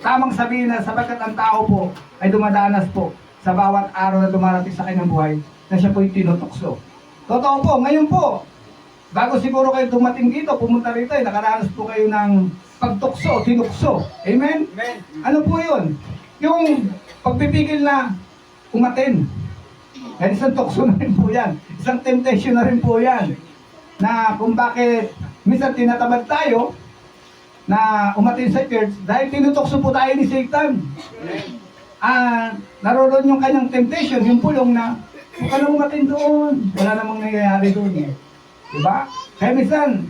tamang sabihin na sapagkat ang tao po ay dumadanas po sa bawat araw na dumarating sa kanyang buhay na siya po'y tinutokso. Totoo po, ngayon po, bago siguro kayo dumating dito, pumunta rito, eh, nakaranas po kayo ng pagtukso, tinukso. Amen? Amen. Ano po yun? Yung pagpipigil na umatin. Yan isang tukso na rin po yan. Isang temptation na rin po yan. Na kung bakit minsan tinatamad tayo na umatin sa church dahil tinutokso po tayo ni Satan. Ah, naroon yung kanyang temptation, yung pulong na huwag ka na umatin doon. Wala namang nangyayari doon. Eh. Diba? Kaya minsan,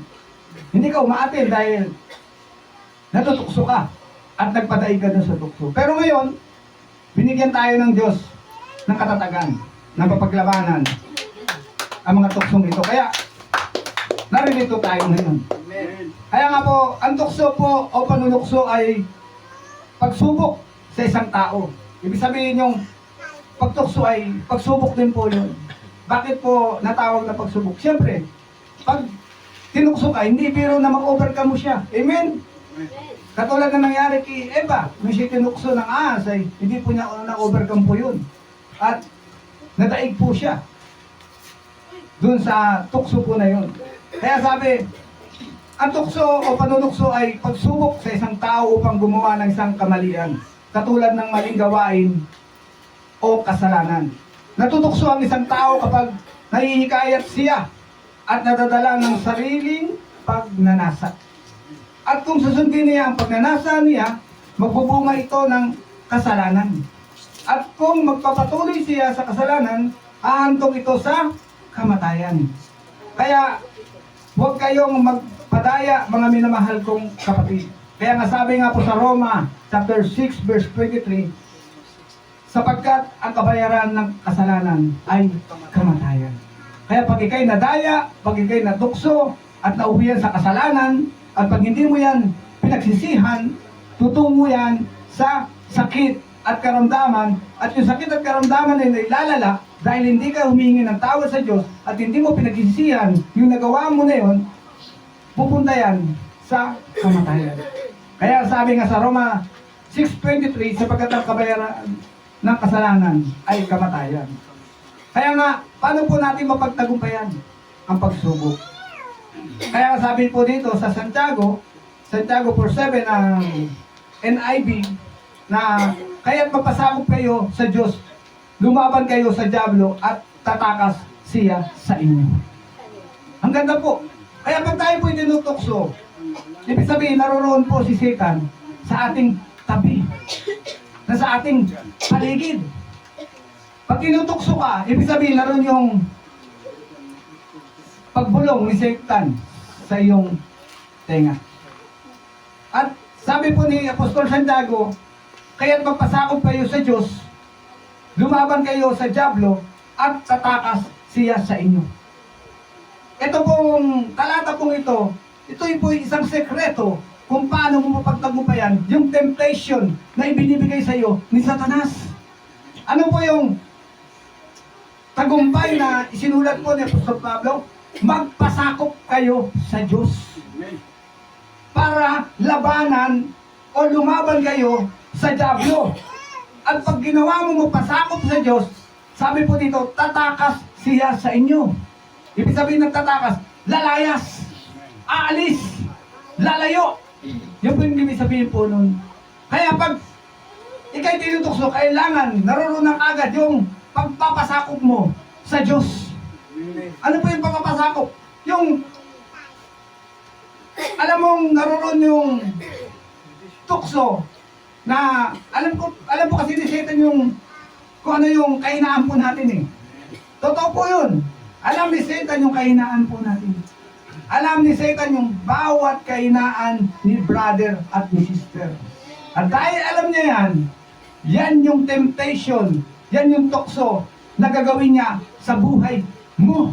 hindi ka umaatin dahil natutukso ka at nagpadaig ka dun sa tukso. Pero ngayon, binigyan tayo ng Diyos ng katatagan, ng papaglabanan ang mga tuksong ito. Kaya, naririto tayo ngayon. Amen. Kaya nga po, ang tukso po o panunukso ay pagsubok sa isang tao. Ibig sabihin yung pagtukso ay pagsubok din po yun. Bakit po natawag na pagsubok? Siyempre, pag tinukso ka, hindi biro na mag-overcome mo siya. Amen? Katulad na nangyari kay Eva, nung siya tinukso ng ahas ay hindi po niya na-overcome po yun. At nadaig po siya. Doon sa tukso po na yun. Kaya sabi, ang tukso o panunukso ay pagsubok sa isang tao upang gumawa ng isang kamalian. Katulad ng maling gawain o kasalanan. Natutukso ang isang tao kapag nahihikayat siya at nadadala ng sariling pagnanasa. At kung susundin niya ang pagnanasa niya, magbubunga ito ng kasalanan. At kung magpapatuloy siya sa kasalanan, ahantong ito sa kamatayan. Kaya, huwag kayong magpadaya, mga minamahal kong kapatid. Kaya nga sabi nga po sa Roma, chapter 6, verse 23, sapagkat ang kabayaran ng kasalanan ay kamatayan. Kaya pag ikay nadaya, pag ikay natukso, at nauwian sa kasalanan, at pag hindi mo yan pinagsisihan, tutungo yan sa sakit at karamdaman, at yung sakit at karamdaman ay nailalala dahil hindi ka humingi ng tawad sa Diyos at hindi mo pinagsisihan yung nagawa mo na yun, pupunta yan sa kamatayan. Kaya sabi nga sa Roma 6.23, sapagkat ang kabayaran ng kasalanan ay kamatayan. Kaya nga, paano po natin mapagtagumpayan ang pagsubok? Kaya sabi po dito sa Santiago, Santiago 4.7 ng NIV, na kaya't mapasakop kayo sa Diyos, lumaban kayo sa Diablo at tatakas siya sa inyo. Ang ganda po. Kaya pag tayo po tinutokso, ibig sabihin naroon po si Satan sa ating tabi, na sa ating paligid. Pag tinutokso ka, ibig sabihin naroon yung pagbulong ni Satan sa iyong tenga. At sabi po ni Apostol Santiago, kaya't magpasakop kayo sa Diyos, lumaban kayo sa Diablo, at tatakas siya sa inyo. Ito pong talata pong ito, ito po isang sekreto kung paano mo mapagtagumpayan yung temptation na ibinibigay sa iyo ni Satanas. Ano po yung tagumpay na isinulat po ni Apostol Pablo? Magpasakop kayo sa Diyos para labanan o lumaban kayo sa Diablo. At pag ginawa mo magpasakop sa Diyos, sabi po dito, tatakas siya sa inyo. Ibig sabihin ng tatakas, lalayas, aalis, lalayo. Yun po yung ibig sabihin po nun. Kaya pag ikay tinutokso, kailangan narurunang agad yung pagpapasakop mo sa Diyos. Ano po yung pagpapasakop? Yung, alam mong naroon yung tukso na, alam ko, alam po kasi ni Satan yung, kung ano yung kahinaan po natin eh. Totoo po yun. Alam ni Satan yung kahinaan po natin. Alam ni Satan yung bawat kahinaan ni brother at ni sister. At dahil alam niya yan, yan yung temptation, yan yung tukso na gagawin niya sa buhay mo.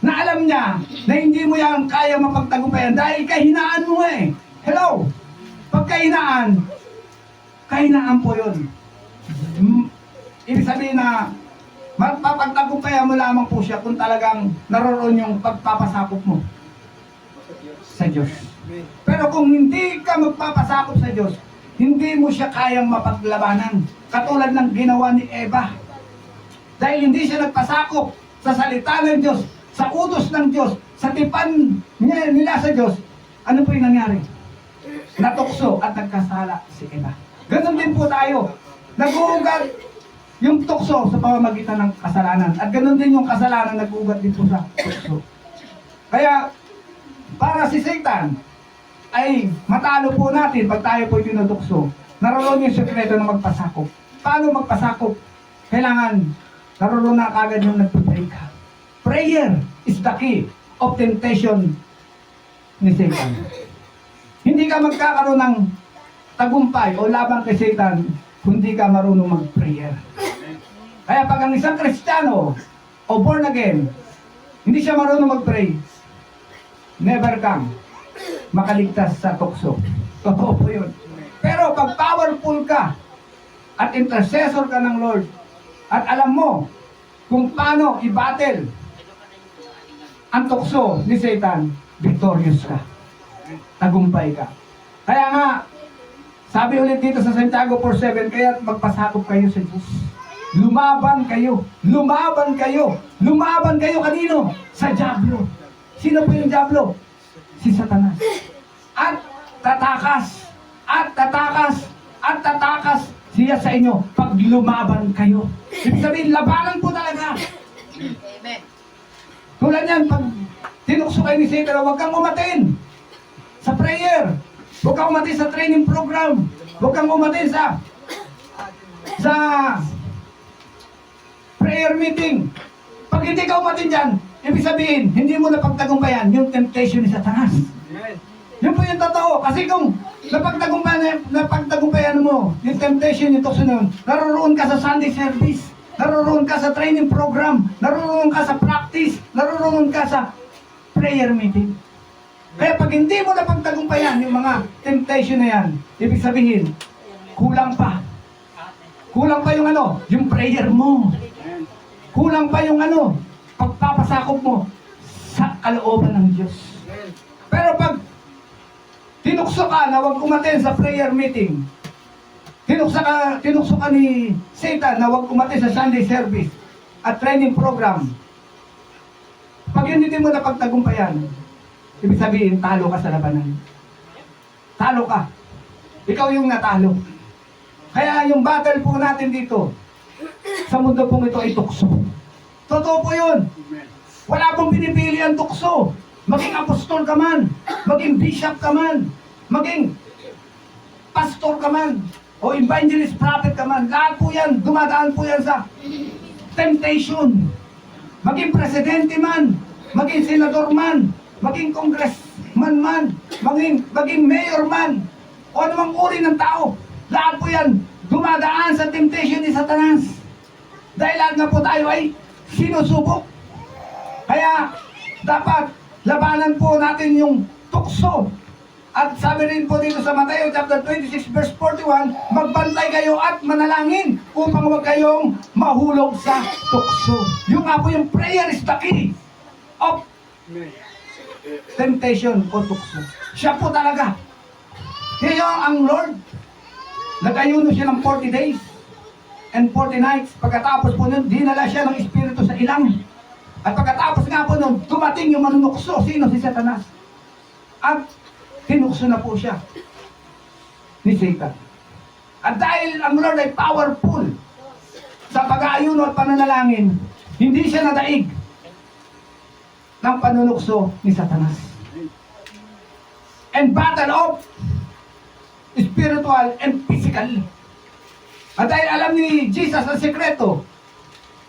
Na alam niya na hindi mo yan kaya mapagtagumpayan dahil kahinaan mo eh. Hello? Pag kahinaan, po yun. Mm, Ibig sabihin na mapapagtagumpayan mo lamang po siya kung talagang naroon yung pagpapasakop mo sa Diyos. Pero kung hindi ka magpapasakop sa Diyos, hindi mo siya kayang mapaglabanan. Katulad ng ginawa ni Eva. Dahil hindi siya nagpasakop sa salita ng Diyos, sa utos ng Diyos, sa tipan niya, nila sa Diyos, ano po yung nangyari? Natukso at nagkasala si Eva. Ganon din po tayo. Nag-uugat yung tukso sa pamamagitan ng kasalanan. At ganon din yung kasalanan nag-uugat din po sa tukso. Kaya, para si Satan, ay matalo po natin pag tayo po tinudukso. Naroon yung sekreto ng magpasakop. Paano magpasakop? Kailangan naroon na kagad yung nagpipray ka. Prayer is the key of temptation ni Satan. Hindi ka magkakaroon ng tagumpay o laban kay Satan kung hindi ka marunong mag-prayer. Kaya pag ang isang Kristiyano o born again, hindi siya marunong mag-pray, never come makaligtas sa tukso. Totoo po yun. Pero pag powerful ka at intercessor ka ng Lord at alam mo kung paano i-battle ang tukso ni Satan, victorious ka. Tagumpay ka. Kaya nga, sabi ulit dito sa Santiago 4.7, kaya magpasakop kayo sa Diyos. Lumaban kayo. Lumaban kayo. Lumaban kayo kanino? Sa Diablo. Sino po yung Diablo? Si Satanas. At tatakas. At tatakas. At tatakas siya sa inyo pag lumaban kayo. Ibig sabihin, labanan po talaga. Amen. Tulad yan, pag tinukso kayo ni Satan, huwag kang umatin sa prayer. Huwag kang umatin sa training program. Huwag kang umatin sa sa prayer meeting. Pag hindi ka umatin dyan, ibig sabihin, hindi mo napagtagumpayan yung temptation ni Satanas. Yun po yung totoo. Kasi kung napagtagumpayan, napagtagumpayan mo yung temptation, na yun, naroon ka sa Sunday service, naroon ka sa training program, naroon ka sa practice, naroon ka sa prayer meeting. Kaya pag hindi mo napagtagumpayan yung mga temptation na yan, ibig sabihin, kulang pa. Kulang pa yung ano, yung prayer mo. Kulang pa yung ano, pagpapasakop mo sa kalooban ng Diyos. Pero pag tinukso ka na huwag umaten sa prayer meeting, tinukso ka, tinukso ka ni Satan na huwag umaten sa Sunday service at training program, pag yun hindi mo napagtagumpayan, ibig sabihin, talo ka sa labanan. Talo ka. Ikaw yung natalo. Kaya yung battle po natin dito, sa mundo pong ito ay tukso. Totoo po yun. Wala pong pinipili ang tukso. Maging apostol ka man, maging bishop ka man, maging pastor ka man, o evangelist prophet ka man, lahat po yan, dumadaan po yan sa temptation. Maging presidente man, maging senador man, maging congressman man, maging, maging mayor man, o anumang uri ng tao, lahat po yan, dumadaan sa temptation ni Satanas. Dahil lahat nga po tayo ay sinusubok. Kaya dapat labanan po natin yung tukso. At sabi rin po dito sa Mateo chapter 26 verse 41, magbantay kayo at manalangin upang huwag kayong mahulog sa tukso. Yung nga po yung prayer is the key of temptation o tukso. Siya po talaga. Kaya ang Lord, nag-ayuno siya ng 40 days and 40 nights. Pagkatapos po nun, dinala siya ng Espiritu sa ilang. At pagkatapos nga po nun, dumating yung manunukso. Sino? Si Satanas. At tinukso na po siya ni Satan. At dahil ang Lord ay powerful sa pag-aayuno at pananalangin, hindi siya nadaig ng panunukso ni Satanas. And battle of spiritual and physical. At dahil alam ni Jesus ang sekreto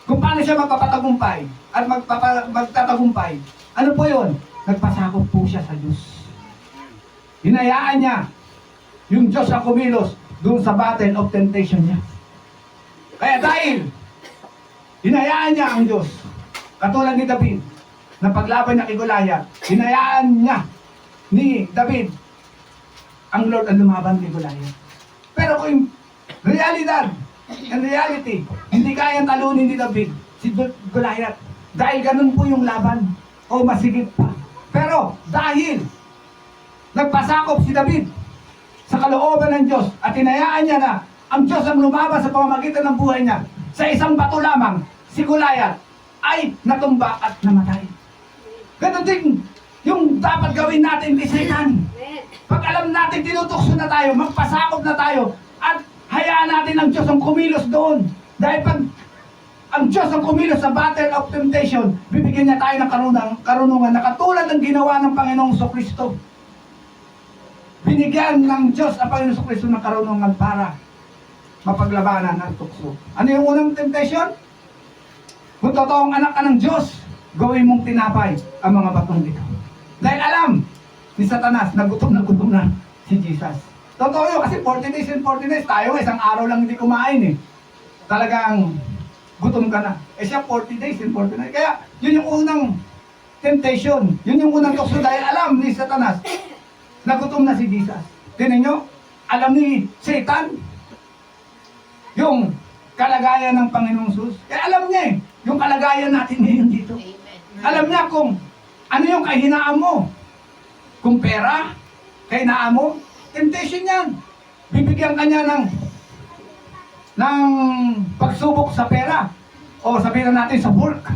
kung paano siya magpapatagumpay at magpapa, magtatagumpay, ano po yun? Nagpasakop po siya sa Diyos. Hinayaan niya yung Diyos ang kumilos doon sa battle of temptation niya. Kaya dahil hinayaan niya ang Diyos, katulad ni David, na paglaban niya kay Goliath, hinayaan niya ni David ang Lord ang lumaban kay Goliath. Pero kung realidad and reality, hindi kayang talunin ni David si Go- Goliath. Dahil ganun po yung laban o masigit pa. Pero dahil nagpasakop si David sa kalooban ng Diyos at hinayaan niya na ang Diyos ang lumabas sa pamamagitan ng buhay niya. Sa isang bato lamang, si Goliath ay natumba at namatay. Ganun din yung dapat gawin natin Satan. Pag alam natin tinutukso na tayo, magpasakop na tayo, at hayaan natin ang Diyos ang kumilos doon. Dahil pag ang Diyos ang kumilos sa battle of temptation, bibigyan niya tayo ng karunang, karunungan na katulad ng ginawa ng Panginoong Kristo. Binigyan ng Diyos ang Panginoong Kristo ng karunungan para mapaglabanan ng tukso. Ano yung unang temptation? Kung totoong anak ka ng Diyos, gawin mong tinapay ang mga batong dito. Dahil alam ni Satanas na gutom na gutom na si Jesus. Totoo yun, kasi 40 days and 40 days, tayo isang araw lang hindi kumain eh. Talagang gutom ka na. Eh siya 40 days and 40 nights. Kaya yun yung unang temptation. Yun yung unang tukso dahil alam ni Satanas na gutom na si Jesus. Tinan nyo, alam ni Satan yung kalagayan ng Panginoong Sus. Kaya alam niya eh, yung kalagayan natin ngayon dito. Alam niya kung ano yung kahinaan mo. Kung pera, kahinaan mo, temptation yan. Bibigyan ka niya ng ng pagsubok sa pera. O sabihin na natin sa work.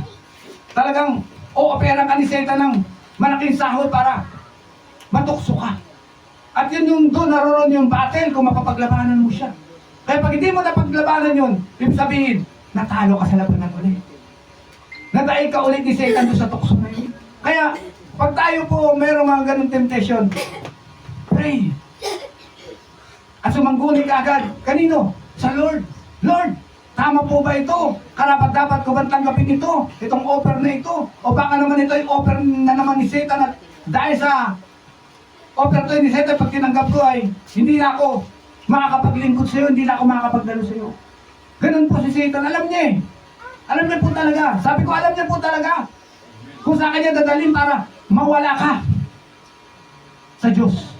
Talagang o-opera ka ni Satan ng malaking sahod para matukso ka. At yun yung doon naroon yung battle kung mapapaglabanan mo siya. Kaya pag hindi mo napaglabanan yun, ibig sabihin, natalo ka sa labanan ulit. Nadaig ka ulit ni Satan doon sa tukso na yun. Kaya, pag tayo po mayroong mga ganong temptation, pray. At sumangguni ka agad. Kanino? Sa Lord. Lord, tama po ba ito? Karapat dapat ko bang tanggapin ito? Itong offer na ito? O baka naman ito yung offer na naman ni Satan at dahil sa offer to ni Satan pag tinanggap ko ay hindi na ako makakapaglingkod sa iyo, hindi na ako makakapagdalo sa iyo. Ganun po si Satan. Alam niya eh. Alam niya po talaga. Sabi ko, alam niya po talaga. Kung sa kanya dadalhin para mawala ka sa Diyos.